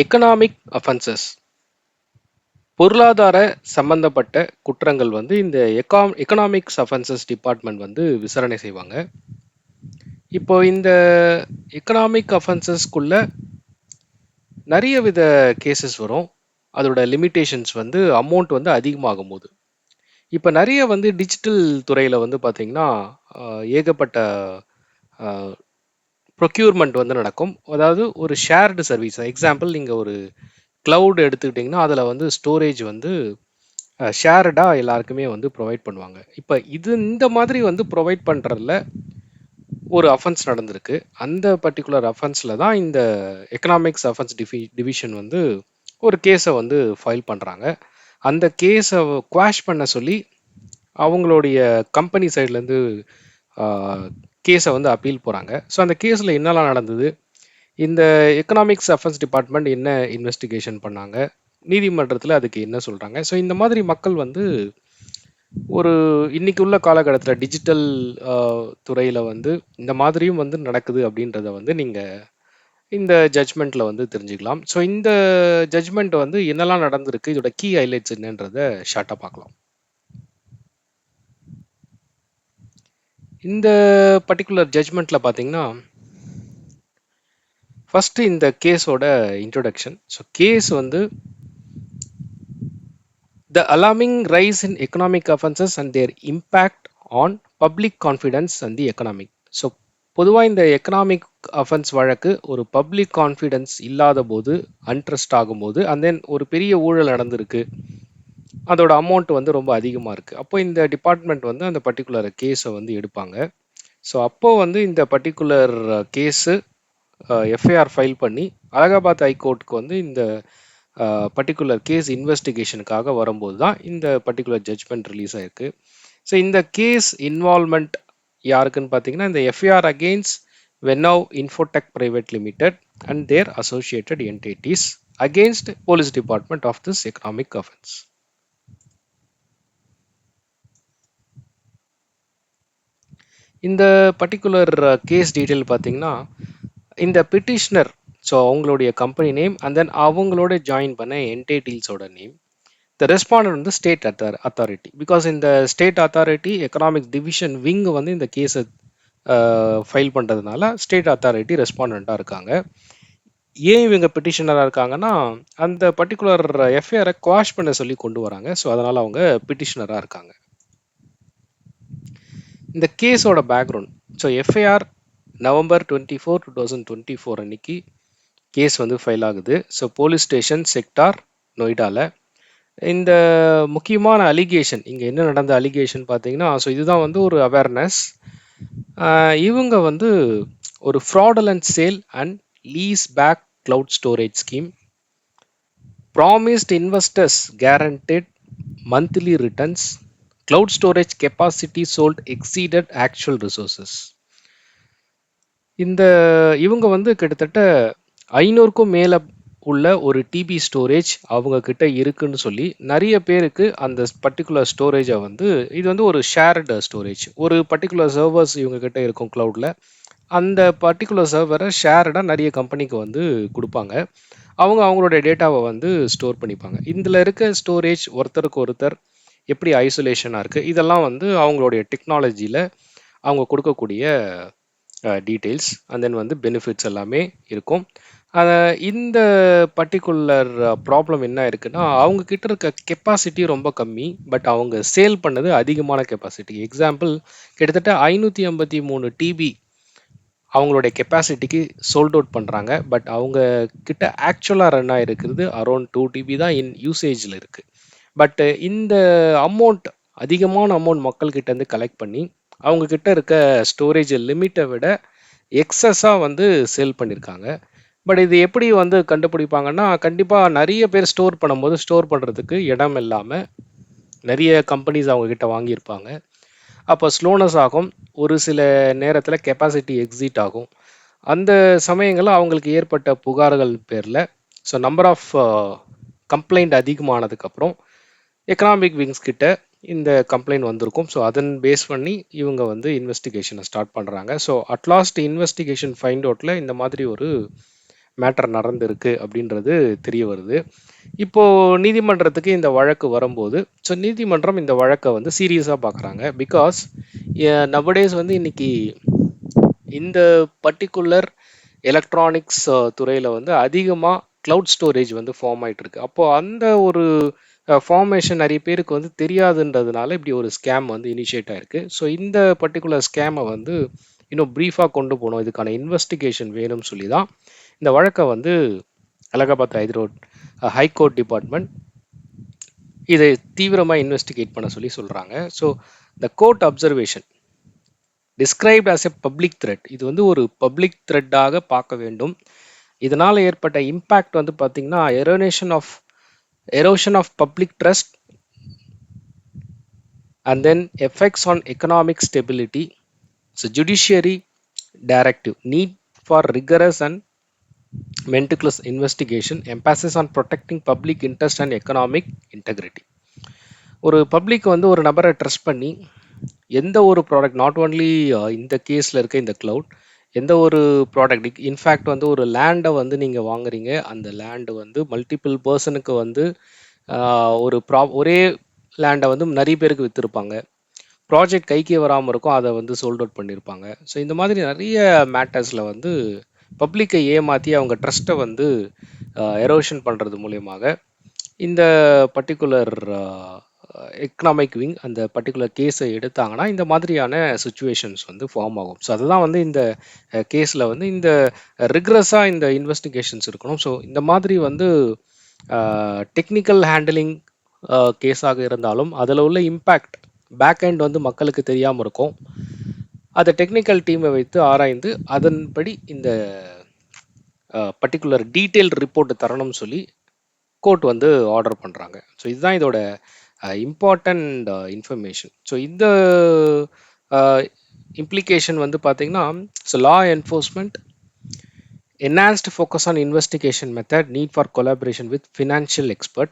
Economic offences பொருளாதார சம்பந்தப்பட்ட குற்றங்கள் வந்து இந்த எக்கா எக்கனாமிக்ஸ் அஃபென்சஸ் டிபார்ட்மெண்ட் வந்து விசாரணை செய்வாங்க. இப்போ இந்த எக்கனாமிக் அஃபென்சஸ்க்குள்ள நிறைய வித கேசஸ் வரும். அதோட லிமிட்டேஷன்ஸ் வந்து அமௌண்ட் வந்து அதிகமாகும் போது. இப்போ நிறைய வந்து டிஜிட்டல் துறையில் வந்து பார்த்திங்கன்னா ஏகப்பட்ட ப்ரொக்யூர்மெண்ட் வந்து நடக்கும். அதாவது ஒரு ஷேர்டு சர்வீஸ் எக்ஸாம்பிள் நீங்கள் ஒரு க்ளவுடு எடுத்துக்கிட்டிங்கன்னா அதில் வந்து ஸ்டோரேஜ் வந்து ஷேர்டாக எல்லாருக்குமே வந்து ப்ரொவைட் பண்ணுவாங்க. இப்போ இது இந்த மாதிரி வந்து ப்ரொவைட் பண்ணுறதுல ஒரு அஃபென்ஸ் நடந்திருக்கு. அந்த பர்டிகுலர் அஃபென்ஸில் தான் இந்த எக்கனாமிக்ஸ் அஃபென்ஸ் டிவி டிவிஷன் வந்து ஒரு கேஸை வந்து ஃபைல் பண்ணுறாங்க அந்த கேஸை குவாஷ் பண்ண சொல்லி அவங்களுடைய கம்பெனி சைட்லேருந்து கேஸை வந்து அப்பீல் போகிறாங்க ஸோ அந்த கேஸில் என்னெல்லாம் நடந்தது? இந்த எக்கனாமிக்ஸ் அஃபென்ஸ் டிபார்ட்மெண்ட் என்ன இன்வெஸ்டிகேஷன் பண்ணாங்க? நீதிமன்றத்தில் அதுக்கு என்ன சொல்கிறாங்க ஸோ இந்த மாதிரி மக்கள் வந்து ஒரு இன்னைக்கு உள்ள காலகட்டத்தில் டிஜிட்டல் துறையில் வந்து இந்த மாதிரியும் வந்து நடக்குது அப்படின்றத வந்து நீங்கள் இந்த ஜட்ஜ்மெண்ட்டில் வந்து தெரிஞ்சுக்கலாம். ஸோ இந்த ஜட்ஜ்மெண்ட் வந்து என்னெல்லாம் நடந்திருக்கு? இதோட கீ ஹைலைட்ஸ் என்னன்றதை ஷார்ட்டாக பார்க்கலாம். இந்த பர்டிகுலர் ஜட்ஜ்மெண்ட்டில் பார்த்தீங்கன்னா ஃபஸ்ட்டு இந்த கேஸோட இன்ட்ரொடக்ஷன் ஸோ கேஸ் வந்து the alarming rise in economic offences and their impact on public confidence and the economic so பொதுவாக இந்த எக்கனாமிக் அஃபென்ஸ் வழக்கு ஒரு பப்ளிக் கான்ஃபிடன்ஸ் இல்லாத போது அன்ட்ரஸ்ட் ஆகும்போது அண்ட் தென் ஒரு பெரிய ஊழல் நடந்திருக்கு. அதோட அமௌண்ட் வந்து ரொம்ப அதிகமாக இருக்குது அப்போ இந்த டிபார்ட்மெண்ட் வந்து அந்த பர்டிகுலர் கேஸை வந்து எடுப்பாங்க. ஸோ அப்போது வந்து இந்த பர்டிகுலர் கேஸு எஃப்ஐஆர் ஃபைல் பண்ணி அலகாபாத் ஹைகோர்ட்டுக்கு வந்து இந்த பர்டிகுலர் கேஸ் இன்வெஸ்டிகேஷனுக்காக வரும்போது தான் இந்த பர்டிகுலர் ஜட்ஜ்மெண்ட் ரிலீஸ் ஆயிருக்கு. ஸோ இந்த கேஸ் இன்வால்மெண்ட் யாருக்குன்னு பார்த்தீங்கன்னா இந்த FIR against வெனவ் Infotech private limited and their associated entities against police department of this economic offence இந்த பர்டிகுலர் கேஸ் டீட்டெயில் பார்த்தீங்கன்னா இந்த பிட்டிஷனர் ஸோ அவங்களுடைய கம்பெனி நேம் அண்ட் தென் அவங்களோட ஜாயின் பண்ண என்டைட்டில்ஸோட நேம் த ரெஸ்பாண்டர் வந்து ஸ்டேட் அத்தார் அத்தாரிட்டி பிகாஸ் இந்த state authority economic division wing வந்து இந்த கேஸை ஃபைல் பண்ணுறதுனால ஸ்டேட் அத்தாரிட்டி ரெஸ்பாண்டண்ட்டாக இருக்காங்க. ஏன் இவங்க பெட்டிஷனராக இருக்காங்கன்னா அந்த பர்டிகுலர் எஃப்ஐஆரை குவாஷ் பண்ண சொல்லி கொண்டு வராங்க. ஸோ அதனால் அவங்க பெட்டிஷனராக இருக்காங்க. இந்த கேஸோட background so FIR November twenty four two thousand twenty four அன்னைக்கு கேஸ் வந்து ஃபைல் ஆகுது. ஸோ போலீஸ் ஸ்டேஷன் செக்டார் நொய்டாவில் இந்த முக்கியமான அலிகேஷன் இங்கே என்ன நடந்த அலிகேஷன் பார்த்தீங்கன்னா ஸோ இதுதான் வந்து ஒரு அவேர்னஸ் இவங்க வந்து ஒரு fraudulent sale and lease back cloud storage scheme promised investors guaranteed monthly returns cloud storage capacity sold exceeded actual resources. இந்த இவங்க வந்து கிட்டத்தட்ட ஐநூறுக்கும் மேலே உள்ள ஒரு டிபி ஸ்டோரேஜ் அவங்க கிட்ட இருக்குன்னு சொல்லி நிறைய பேருக்கு அந்த பர்டிகுலர் ஸ்டோரேஜை வந்து இது வந்து ஒரு ஷேர்டு ஸ்டோரேஜ் ஒரு பர்டிகுலர் சர்வர்ஸ் இவங்க கிட்ட இருக்கும் க்ளவுடில் அந்த பர்டிகுலர் சர்வரை ஷேர்டாக நிறைய கம்பெனிக்கு வந்து கொடுப்பாங்க. அவங்க அவங்களுடைய டேட்டாவை வந்து ஸ்டோர் பண்ணிப்பாங்க. இதில் இருக்க ஸ்டோரேஜ் ஒருத்தருக்கு ஒருத்தர் எப்படி ஐசோலேஷனாக இருக்குது இதெல்லாம் வந்து அவங்களுடைய டெக்னாலஜியில் அவங்க கொடுக்கக்கூடிய டீட்டெயில்ஸ் அண்ட் தென் வந்து பெனிஃபிட்ஸ் எல்லாமே இருக்கும். இந்த பர்டிகுலர் ப்ராப்ளம் என்ன இருக்குன்னா அவங்க கிட்ட இருக்க கெப்பாசிட்டி ரொம்ப கம்மி பட் அவங்க சேல் பண்ணது அதிகமான கெப்பாசிட்டி எக்ஸாம்பிள் கிட்டத்தட்ட ஐநூற்றி ஐம்பத்தி மூணு டிபி அவங்களுடைய கெப்பாசிட்டிக்கு சோல்ட் அவுட் பண்ணுறாங்க பட் அவங்க கிட்ட ஆக்சுவலாக ரன் ஆகிருக்கிறது அரௌண்ட் டூ டிபி தான் இன் யூசேஜில் இருக்குது பட் இந்த அமௌண்ட் அதிகமான அமௌண்ட் மக்கள்கிட்ட இருந்து கலெக்ட் பண்ணி அவங்க கிட்ட இருக்க ஸ்டோரேஜ் லிமிட்டை விட எக்ஸஸாக வந்து சேல் பண்ணியிருக்காங்க பட் இது எப்படி வந்து கண்டுபிடிப்பாங்கன்னா கண்டிப்பாக நிறைய பேர் ஸ்டோர் பண்ணும்போது ஸ்டோர் பண்ணுறதுக்கு இடம் இல்லாமல் நிறைய கம்பெனிஸ் அவங்கக்கிட்ட வாங்கியிருப்பாங்க. அப்போ ஸ்லோனஸ் ஆகும். ஒரு சில நேரத்தில் கெப்பாசிட்டி எக்ஸிட் ஆகும். அந்த சமயங்களில் அவங்களுக்கு ஏற்பட்ட புகார்கள் பேரில் so number of complaint uh, அதிகமானதுக்கப்புறம் எக்கனாமிக் விங்ஸ் கிட்ட இந்த கம்ப்ளைண்ட் வந்திருக்கும். ஸோ அதன் பேஸ் பண்ணி இவங்க வந்து இன்வெஸ்டிகேஷனை ஸ்டார்ட் பண்ணுறாங்க so at last investigation find அவுட்டில் இந்த மாதிரி ஒரு மேட்டர் நடந்திருக்கு அப்படின்றது தெரிய வருது. இப்போ நீதிமன்றத்துக்கு இந்த வழக்கு வரும்போது ஸோ நீதிமன்றம் இந்த வழக்கை வந்து சீரியஸாக பார்க்குறாங்க பிகாஸ் நவடேஸ் வந்து இன்னைக்கு இந்த பர்டிகுலர் எலக்ட்ரானிக்ஸ் துறையில் வந்து அதிகமாக க்ளவுட் ஸ்டோரேஜ் வந்து ஃபார்ம் ஆகிட்டு இருக்கு. அப்போது அந்த ஒரு ஃபார்மேஷன் நிறைய பேருக்கு வந்து தெரியாதுன்றதுனால இப்படி ஒரு ஸ்கேம் வந்து இனிஷியேட் ஆயிருக்கு. ஸோ இந்த பர்டிகுலர் ஸ்கேமை வந்து இன்னும் ப்ரீஃபாக கொண்டு போகணும். இதுக்கான இன்வெஸ்டிகேஷன் வேணும்னு சொல்லி தான் இந்த வழக்கை வந்து அலகாபாத் ஹைதரோட் ஹைகோர்ட் டிபார்ட்மெண்ட் இதை தீவிரமாக இன்வெஸ்டிகேட் பண்ண சொல்லி சொல்கிறாங்க so the court observation described as a public threat இது வந்து ஒரு பப்ளிக் த்ரெட்டாக பார்க்க வேண்டும். இதனால் ஏற்பட்ட இம்பேக்ட் வந்து பார்த்திங்கன்னா erosion of erosion of public trust and then effects on economic stability so judiciary directive need for rigorous and meticulous investigation emphasis on protecting public interest and economic integrity ஒரு public வந்து ஒரு நபரை trust பண்ணி எந்த ஒரு product not only இந்த கேஸில் இருக்க இந்த க்ளவுட் எந்த ஒரு ப்ராடக்ட் இன்ஃபேக்ட் வந்து ஒரு லேண்டை வந்து நீங்கள் வாங்குறீங்க அந்த லேண்டு வந்து மல்டிபிள் பர்சனுக்கு வந்து ஒரு ப்ரா ஒரே லேண்டை வந்து நிறைய பேருக்கு விற்றுருப்பாங்க ப்ராஜெக்ட் கைக்கு வராமல் இருக்கும் அதை வந்து சோல்ட் அவுட் பண்ணியிருப்பாங்க ஸோ இந்த மாதிரி நிறைய மேட்டர்ஸில் வந்து பப்ளிக்கை ஏமாற்றி அவங்க ட்ரஸ்ட்டை வந்து எரோஷன் பண்ணுறது மூலியமாக இந்த பர்டிகுலர் Uh, எக்கனாமிக் விங் அந்த பர்டிகுலர் கேஸை எடுத்தாங்கன்னா இந்த மாதிரியான சுச்சுவேஷன்ஸ் வந்து ஃபார்ம் ஆகும். ஸோ அதுதான் வந்து இந்த uh, கேஸில் வந்து இந்த ரிக்ரஸாக இந்த இன்வெஸ்டிகேஷன்ஸ் இருக்கணும். ஸோ இந்த மாதிரி வந்து டெக்னிக்கல் ஹேண்டலிங் கேஸாக இருந்தாலும் அதில் உள்ள இம்பேக்ட் பேக் end வந்து மக்களுக்கு தெரியாமல் இருக்கும். அதை டெக்னிக்கல் டீமை வைத்து ஆராய்ந்து அதன்படி இந்த பர்டிகுலர் டீட்டெயில் ரிப்போர்ட் தரணும்னு சொல்லி கோர்ட் வந்து ஆர்டர் பண்ணுறாங்க ஸோ இதுதான் இதோட இம்பார்ட்டண்ட் இன்ஃபர்மேஷன் ஸோ இந்த இம்ப்ளிகேஷன் வந்து பார்த்தீங்கன்னா so law enforcement enhanced focus on investigation method need for collaboration with financial expert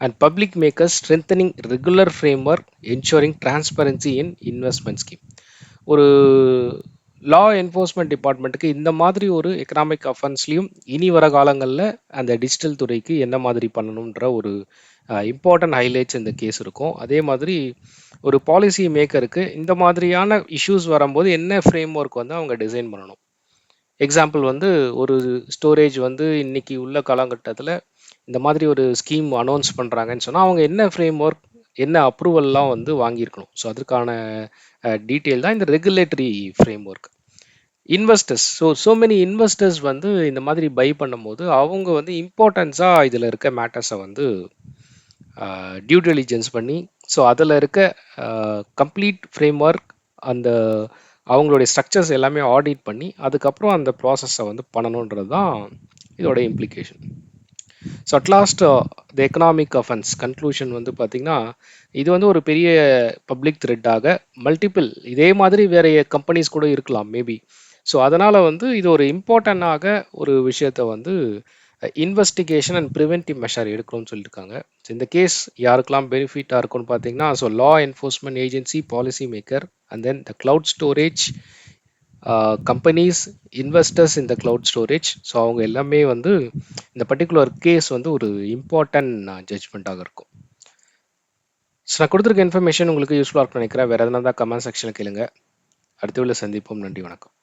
and public makers strengthening regular framework ensuring transparency in investment scheme ஒரு law enforcement டிபார்ட்மெண்ட்டுக்கு இந்த மாதிரி ஒரு economic அஃபென்ஸ்லையும் இனி வர காலங்களில் அந்த டிஜிட்டல் துறைக்கு என்ன மாதிரி பண்ணணுன்ற ஒரு இம்பார்ட்டன்ட் ஹைலைட்ஸ் இந்த கேஸ் இருக்கும். அதே மாதிரி ஒரு பாலிசி மேக்கருக்கு இந்த மாதிரியான இஷ்யூஸ் வரும்போது என்ன ஃப்ரேம் ஒர்க் வந்து அவங்க டிசைன் பண்ணணும்? எக்ஸாம்பிள் வந்து ஒரு ஸ்டோரேஜ் வந்து இன்னைக்கு உள்ள காலகட்டத்தில் இந்த மாதிரி ஒரு ஸ்கீம் அனௌன்ஸ் பண்ணுறாங்கன்னு சொன்னால் அவங்க என்ன ஃப்ரேம் ஒர்க் என்ன அப்ரூவல்லாம் வந்து வாங்கியிருக்கணும். ஸோ அதற்கான டீட்டெயில் தான் இந்த regulatory framework investors so so many investors வந்து இந்த மாதிரி பை பண்ணும்போது அவங்க வந்து இம்பார்ட்டன்ஸாக இதில் இருக்க மேட்டர்ஸை வந்து டியூ டெலிஜென்ஸ் பண்ணி ஸோ அதில் இருக்க கம்ப்ளீட் ஃப்ரேம் ஒர்க் அந்த அவங்களுடைய ஸ்ட்ரக்சர்ஸ் எல்லாமே ஆடிட் பண்ணி அதுக்கப்புறம் அந்த ப்ராசஸை வந்து பண்ணணுன்றது தான் இதோட implication so at last the economic offence conclusion வந்து பார்த்திங்கன்னா இது வந்து ஒரு பெரிய பப்ளிக் த்ரெட்டாக மல்டிபிள் இதே மாதிரி வேற கம்பெனிஸ் கூட இருக்கலாம் மேபி ஸோ அதனால் வந்து இது ஒரு இம்பார்ட்டண்டாக ஒரு விஷயத்தை வந்து இன்வெஸ்டிகேஷன் அண்ட் ப்ரிவென்டிவ் மெஷர் எடுக்கணும்னு சொல்லியிருக்காங்க. ஸோ இந்த கேஸ் யாருக்கெல்லாம் பெனிஃபிட்டாக இருக்கும்னு பார்த்தீங்கன்னா so law enforcement agency policy maker and then the cloud storage companies investors இந்த க்ளவுட் ஸ்டோரேஜ் ஸோ அவங்க எல்லாமே வந்து இந்த பர்டிகுலர் கேஸ் வந்து ஒரு இம்பார்ட்டன்ட் ஜட்ஜ்மெண்ட்டாக இருக்கும். ஸோ நான் கொடுத்துருக்க இன்ஃபர்மேஷன் உங்களுக்கு யூஸ்ஃபுல்லாக இருக்கும்னு நினைக்கிறேன். வேறு எதனா தான் கமெண்ட் செக்ஷனில் கேளுங்க. அடுத்த உள்ள சந்திப்போம். நன்றி வணக்கம்.